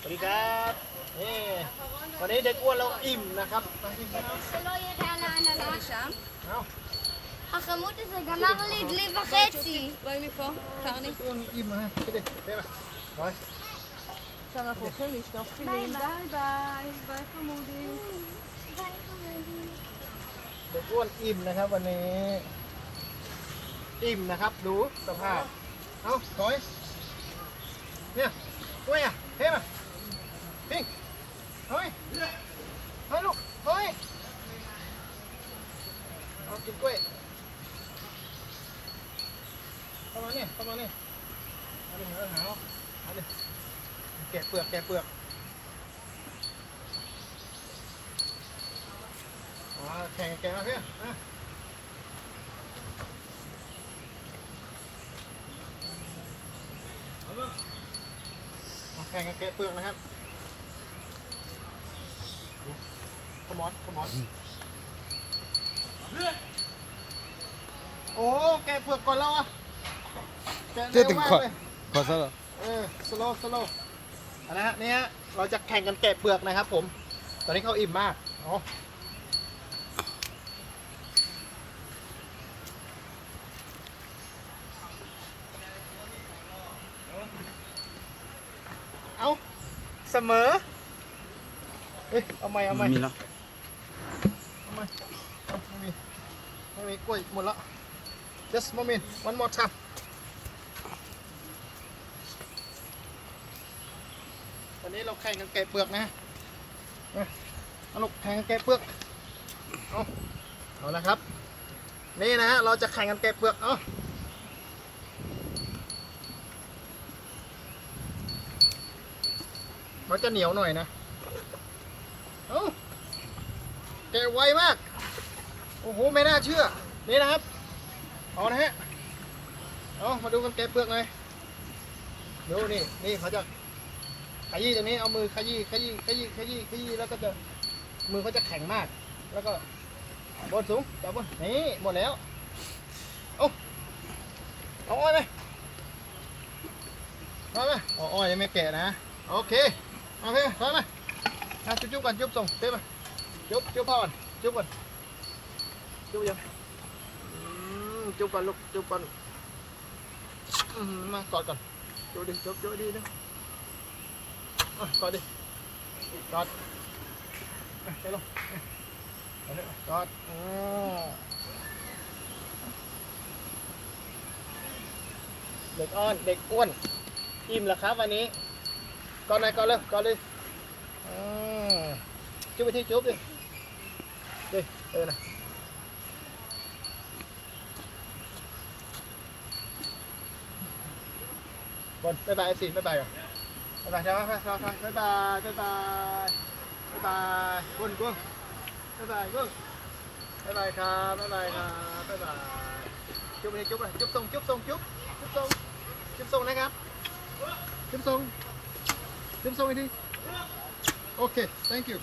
สวัสดีครับนี่วันนี้เด็กอ้วนเราอิ่มนะครับมาที่ครับ שלא יראה לאננס. לשם? เอา החמוד הזה גמר לי דלי וחצי. בואי מפה, קרני. อ้วนอิ่มนะไปดิไปมาไป עכשיו אנחנו הולכים לשטוף ביי פילים. ביי. ביי, ביי חמודים. เด็กอ้วนอิ่มนะครับ วันนี้ อิ่มนะครับ ดูสภาพ เอาถอยเนี่ยกล้วยอ่ะเฮ้มา มาเนี่ยเข้ามาเนี่ยเอาดิเอาหาเอาเอาดิแกะเปลือกแกะเปลือกอ๋อแข่งแกะมาเพื่อนอะมาแข่งกันแกะเปลือกนะครับขมอนขมอนโอ้แกะเปลือกก่อนแล้วอะแกะ เร็วมากเลยขอซะเหรอเออสโลสโลนะฮะเนี่ยเราจะแข่งกันแกะเปลือกนะครับผม ตอนนี้เขาอิ่มมากอ๋อเอาเสมอเฮ้ยเอาใหม่เอาใหม่มีแล้วเอาใหม่เอาไม่มีไม่มีกล้วยหมดแล้ว just moment one more time อนนี้เราแข่งกันแกะเปลือกนะเอาลูกแข่งกันแกะเปลือกเอาเอาละครับ นี่นะฮะเราจะแข่งกันแกะเปลือกเอามันจะเหนียวหน่อยนะเอาแกะไวมาก โอ้โห ไม่น่าเชื่อ นี่นะครับ เอานะฮะ เอามาดูกันแกะเปลือกหน่อยดูนี่ นี่เขาจะ ขยี้ตรงนี้เอามือขยี้ขยี้ขยี้ขยี้ขยี้แล้วก็จะมือเขาจะแข็งมาก แล้วก็บนสูงจับบนนี่หมดแล้วเอาเอาอ้อยไหมเอาไหมอาอ้อยยังไม่แก่นะโอเคเอาไปไปไหมอะจุ๊บจุ๊บก่อนจุ๊บส่งเต้มาจุ๊บจุ๊บพ่อก่อนจุ๊บก่อนจุ๊บยังจุ๊บก่อนลูกจุ๊บก่อนมมากอดก่อนจุ๊บดิจุ๊บจุ๊บดีนะ อะกอดดิกอดอะไปลงเอาเลยกอดอ๋อเด็กอ้อนเด็กอ้วน อิ่มแล้วครับวันนี้กอดหน่อยกอดเลยกอดเลยอืมจุ๊บไปที่จุ๊บดิดิเออนะบอลบ๊ายบายสิบ๊ายบายก่อน rồi rồi rồi rồi rồi bye bye bye bye bye bye, quân quân. Bye bye, quân. Bye bye, kha, bye bye, kha, bye bye. Chúc đi chúc này chúc xong chúc xong chúc chúc xong chúc xong đấy các chúc xong chúc xong đi. Ok, thank you.